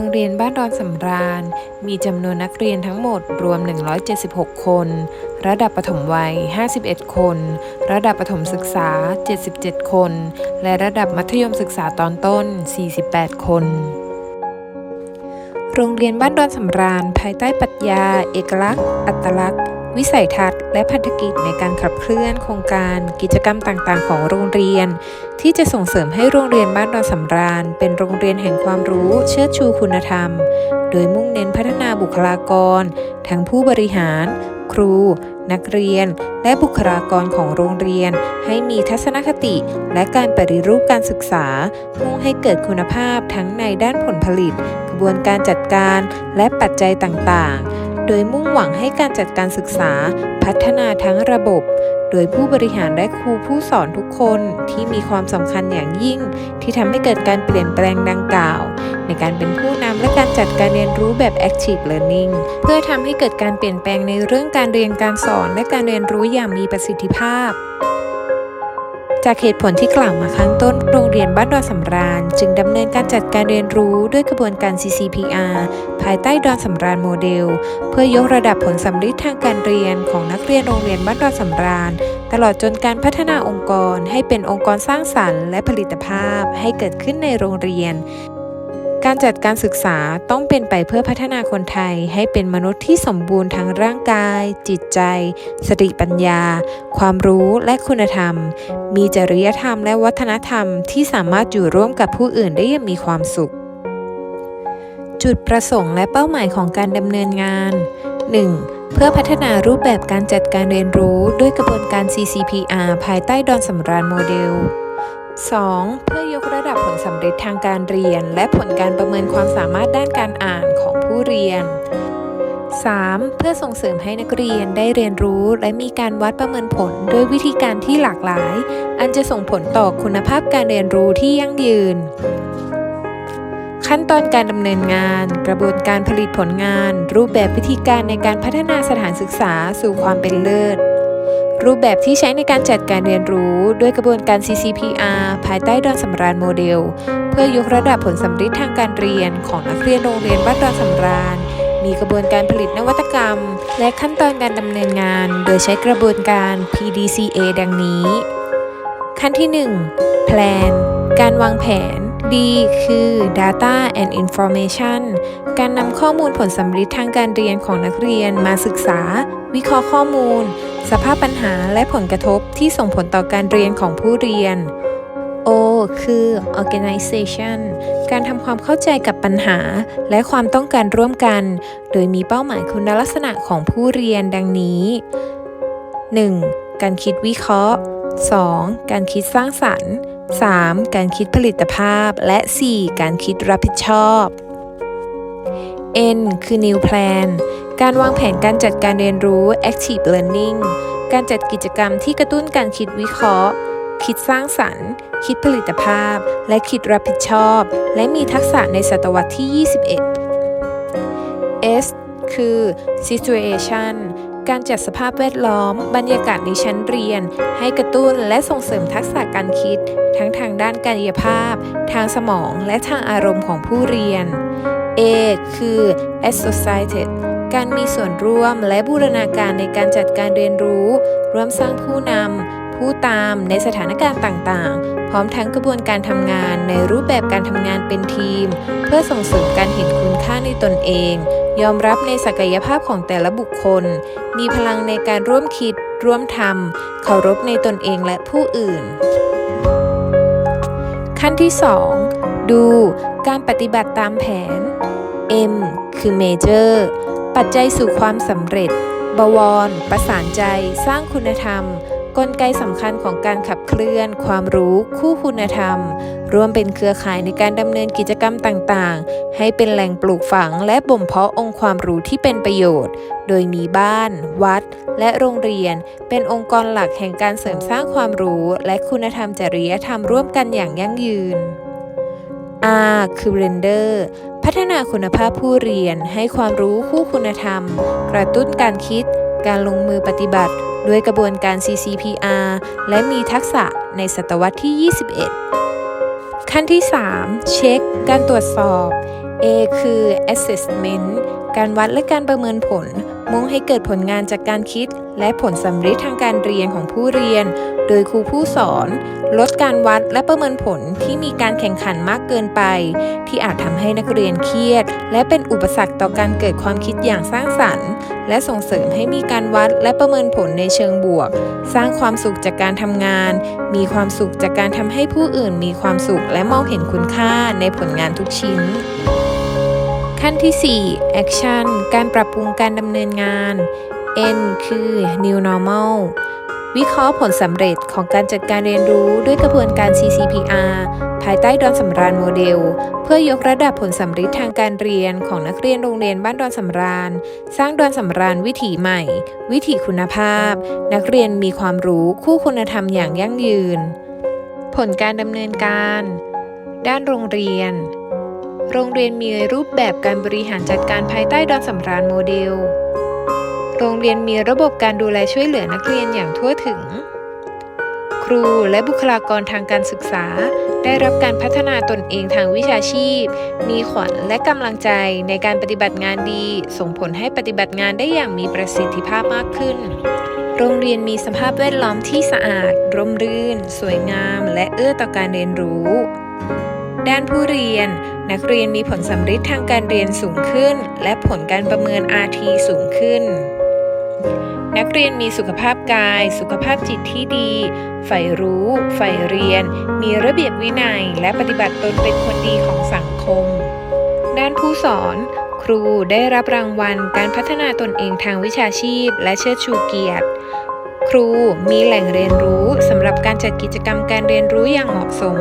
โรงเรียนบ้านดอนสำราญ มีจำนวนนักเรียนทั้งหมดรวม 176 คน ระดับประถมวัย 51 คน ระดับประถมศึกษา 77 คน และระดับมัธยมศึกษาตอนต้น 48 คนโรงเรียนบ้านดอนสำราญ ภายใต้ปรัชญา เอกลักษณ์ อัตลักษณ์ วิสัยทัศน์และพันธกิจในการขับเคลื่อนโครงการกิจกรรมต่างๆ ของโรงเรียน ที่จะส่งเสริมให้โรงเรียนบ้านดอนสำราญ เป็นโรงเรียนแห่งความรู้เชิดชูคุณธรรม โดยมุ่งเน้นพัฒนาบุคลากร ทั้งผู้บริหาร ครู นักเรียน และบุคลากรของโรงเรียน ให้มีทัศนคติ และการปฏิรูปการศึกษามุ่งให้เกิดคุณภาพทั้งในด้านผลผลิต กระบวนการจัดการและปัจจัยต่างๆ โดยมุ่งหวังให้การจัดการศึกษาพัฒนาทั้งระบบ โดยผู้บริหารและครูผู้สอนทุกคนที่มีความสำคัญอย่างยิ่ง ที่ทำให้เกิดการเปลี่ยนแปลงดังกล่าว ในการเป็นผู้นำและการจัดการเรียนรู้แบบ active learning เพื่อทำให้เกิดการเปลี่ยนแปลงในเรื่องการเรียนการสอนและการเรียนรู้อย่างมีประสิทธิภาพ จากเหตุผลที่กล่าวมาข้างต้น โรงเรียนบ้านดอนสำราญ จึงดำเนินการจัดการเรียนรู้ด้วยกระบวนการ CCPR ภายใต้ดอนสำราญโมเดล เพื่อยกระดับผลสัมฤทธิ์ทางการเรียนของนักเรียนโรงเรียนบ้านดอนสำราญ ตลอดจนการพัฒนาองค์กรให้เป็นองค์กรสร้างสรรค์และผลิตภาพให้เกิดขึ้นในโรงเรียน การจัดการศึกษาต้องเป็นไปเพื่อพัฒนาคนไทยให้เป็นมนุษย์ที่สมบูรณ์ทั้งร่างกาย จิตใจ สติปัญญา ความรู้และคุณธรรม มีจริยธรรมและวัฒนธรรมที่สามารถอยู่ร่วมกับผู้อื่นได้อย่างมีความสุข จุดประสงค์และเป้าหมายของการดำเนินงาน 1. เพื่อพัฒนารูปแบบการจัดการเรียนรู้ด้วยกระบวนการ CCPR ภายใต้ดอนสำราญโมเดล 2. เพื่อยกระดับผลสำเร็จทางการเรียน และผลการประเมินความสามารถด้านการอ่านของผู้เรียน 3. เพื่อส่งเสริมให้นักเรียนได้เรียนรู้และมีการวัดประเมินผลด้วยวิธีการที่หลากหลาย อันจะส่งผลต่อคุณภาพการเรียนรู้ที่ยั่งยืน ขั้นตอนการดำเนินงาน กระบวนการผลิตผลงาน รูปแบบวิธีการในการพัฒนาสถานศึกษาสู่ความเป็นเลิศ รูปแบบที่ใช้ในการจัดการเรียนรู้ด้วยกระบวนการ CCPR ภายใต้ดอนสำราญโมเดล เพื่อยกระดับผลสำลิดทางการเรียนของนักเรียนโรงเรียนบ้านดอนสำราญ มีกระบวนการผลิตนวัตกรรม และขั้นตอนการดำเนินงาน โดยใช้กระบวนการ PDCA ดังนี้ ขั้นที่ 1 Plan การวางแผน D คือ Data and Information การนำข้อมูลผลสำลิดทางการเรียนของนักเรียนมาศึกษา วิเคราะห์ข้อมูล สภาพปัญหาและผลกระทบที่ส่งผลต่อการเรียนของผู้เรียน O คือ Organization การทำความเข้าใจกับปัญหา และความต้องการร่วมกัน โดยมีเป้าหมายคุณลักษณะของผู้เรียนดังนี้ 1. การคิดวิเคราะห์ 2. การคิดสร้างสรรค์ 3. การคิดผลิตภาพ และ 4. การคิดรับผิดชอบ N คือ New Plan การวางแผนการจัดการเรียนรู้ Active Learning การจัดกิจกรรมที่กระตุ้นการคิดวิเคราะห์ คิดสร้างสรรค์ คิดผลิตภาพ และคิดรับผิดชอบ และมีทักษะในศตวรรษที่ 21 S คือ Situation การจัดสภาพแวดล้อม บรรยากาศในชั้นเรียน ให้กระตุ้นและส่งเสริมทักษะการคิด ทั้งทางด้านกายภาพ ทางสมองและทางอารมณ์ของผู้เรียน A คือ Associated การมีส่วนร่วมและบูรณาการในการจัดการเรียนรู้ ร่วมสร้างผู้นำผู้ตามในสถานการณ์ต่างๆ พร้อมทั้งกระบวนการทำงานในรูปแบบการทำงานเป็นทีม เพื่อส่งเสริมการเห็นคุณค่าในตนเอง ยอมรับในศักยภาพของแต่ละบุคคล มีพลังในการร่วมคิด ร่วมทำเคารพในตนเองและผู้อื่น ขั้นที่ 2 ดูการปฏิบัติตามแผน M คือ Major ปัจจัยสู่ความสำเร็จ บวร ประสานใจ สร้างคุณธรรม กลไกสำคัญของการขับเคลื่อน ความรู้ คู่คุณธรรมรวมเป็นเครือข่ายในการดำเนินกิจกรรมต่างๆ ให้เป็นแหล่งปลูกฝังและบ่มเพาะองค์ความรู้ที่เป็นประโยชน์ โดยมีบ้าน วัด และโรงเรียน เป็นองค์กรหลักแห่งการเสริมสร้างความรู้ และคุณธรรมจริยธรรมร่วมกันอย่างยั่งยืน R คือ Render พัฒนาคุณภาพผู้เรียนให้ความรู้คู่คุณธรรม กระตุ้นการคิด การลงมือปฏิบัติ ด้วยกระบวนการ CCPR และมีทักษะในศตวรรษที่ 21 ขั้นที่ 3 เช็ค การตรวจสอบ A คือ assessment การวัดและการประเมินผล มุ่งให้เกิดผลงานจากการคิด และผลสำฤทธิ์ทางการเรียนของผู้เรียน โดยครูผู้สอน ลดการวัดและประเมินผลที่มีการแข่งขันมากเกินไป ที่อาจทำให้นักเรียนเครียด และเป็นอุปสรรคต่อการเกิดความคิดอย่างสร้างสรรค์ และส่งเสริมให้มีการวัดและประเมินผลในเชิงบวก สร้างความสุขจากการทำงาน มีความสุขจากการทำให้ผู้อื่นมีความสุขและมองเห็นคุณค่าในผลงานทุกชิ้นขั้นที่ 4 action การปรับปรุงการดำเนินงาน N คือ new normal วิเคราะห์ผลสำเร็จของการจัดการเรียนรู้ด้วยกระบวนการ CCPR ภายใต้ดอนสำราญโมเดล เพื่อยกระดับผลสำฤทธิ์ทางการเรียนของนักเรียนโรงเรียนบ้านดอนสำราญ สร้างดอนสำราญวิถีใหม่ วิถีคุณภาพ นักเรียนมีความรู้คู่คุณธรรมอย่างยั่งยืน ผลการดำเนินการ ด้านโรงเรียน โรงเรียนมีรูปแบบการบริหารจัดการภายใต้ดอนสำราญโมเดล เรียนมีระบบการดูแลช่วยเหลือนักเรียนอย่างทั่วถึง ครูและบุคลากรทางการศึกษา ได้รับการพัฒนาตนเองทางวิชาชีพ มีขวัญและกำลังใจในการปฏิบัติงานดี ส่งผลให้ปฏิบัติงานได้อย่างมีประสิทธิภาพมากขึ้น โรงเรียนมีสภาพแวดล้อมที่สะอาด ร่มรื่น สวยงาม และเอื้อต่อการเรียนรู้ด้านผู้เรียน นักเรียนมีผลสำฤทธิ์ทางการเรียนสูงขึ้น และผลการประเมิน RT สูงขึ้น นักเรียนมีสุขภาพกาย สุขภาพจิตที่ดีใฝ่รู้ใฝ่เรียน มีระเบียบวินัย และปฏิบัติตนเป็นคนดีของสังคม ด้านผู้สอนครูได้รับรางวัลการพัฒนาตนเองทางวิชาชีพ และเชิดชูเกียรติ ครูมีแหล่งเรียนรู้สำหรับการจัดกิจกรรมการเรียนรู้อย่างเหมาะสม